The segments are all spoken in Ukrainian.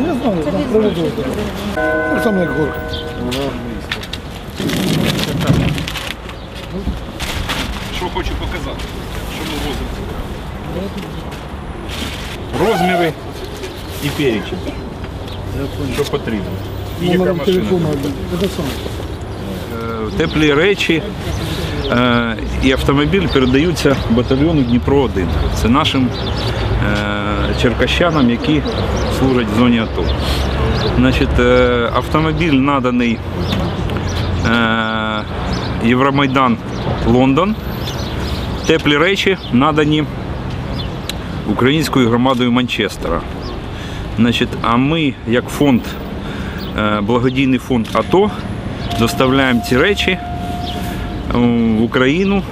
Я знаю, там проведу. Так ну, як горка. Що хочу показати, що ми возимо. Розміри і перечень. Що потрібно. І яка машина. Теплі речі і автомобіль передаються батальйону Дніпро-1. Це нашим е, черкащанам, які служать в зоні АТО. Значить, е, автомобіль наданий е, Євромайдан Лондон. Теплі речі надані українською громадою Манчестера. Значить, а ми, як фонд, е, благодійний фонд АТО, доставляємо ці речі е, в Україну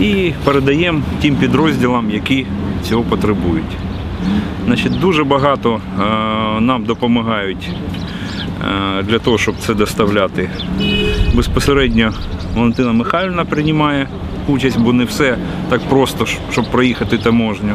і передаємо тим підрозділам, які цього потребують. Значить, дуже багато е, нам допомагають е, для того, щоб це доставляти. Безпосередньо Валентина Михайлівна приймає участь, бо не все так просто, щоб проїхати таможню.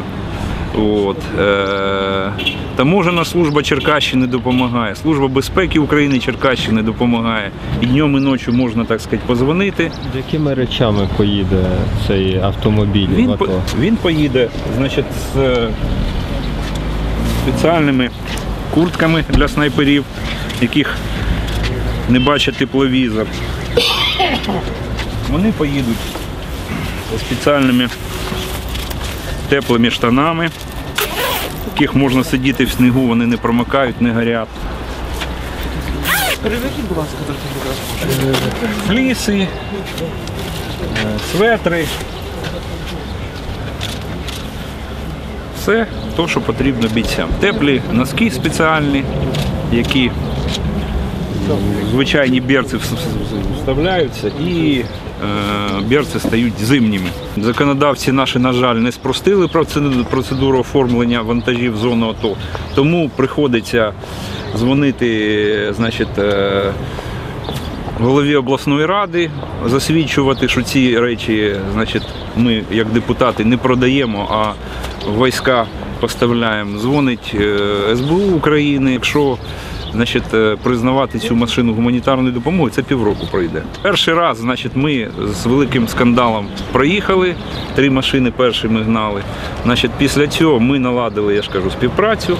От. Е, таможена служба Черкащини допомагає, Служба безпеки України Черкащини допомагає. І днем і ночі можна, так сказати, позвонити. З якими речами поїде цей автомобіль в Він, АТО? по- він поїде значить, з е, спеціальними куртками для снайперів, яких не бачить тепловізор. Вони поїдуть зі спеціальними теплими штанами, в яких можна сидіти в снігу, вони не промокають, не горять. Переведіть, будь ласка, Фліси, е, светри. Все те, що потрібно бійцям. Теплі носки спеціальні, які звичайні берці вс- вс- вставляються і е, берці стають зимніми. Законодавці наші, на жаль, не спростили процедуру оформлення вантажів зону АТО, тому приходиться дзвонити, значить, е, голові обласної ради, засвідчувати, що ці речі, значить, ми як депутати не продаємо, а війська поставляємо. Дзвонить е, СБУ України. Якщо значить, е, признавати цю машину гуманітарною допомогою, це півроку пройде. Перший раз, значить, ми з великим скандалом проїхали. Три машини перші ми гнали. Значить, після цього ми наладили, я ж кажу, співпрацю.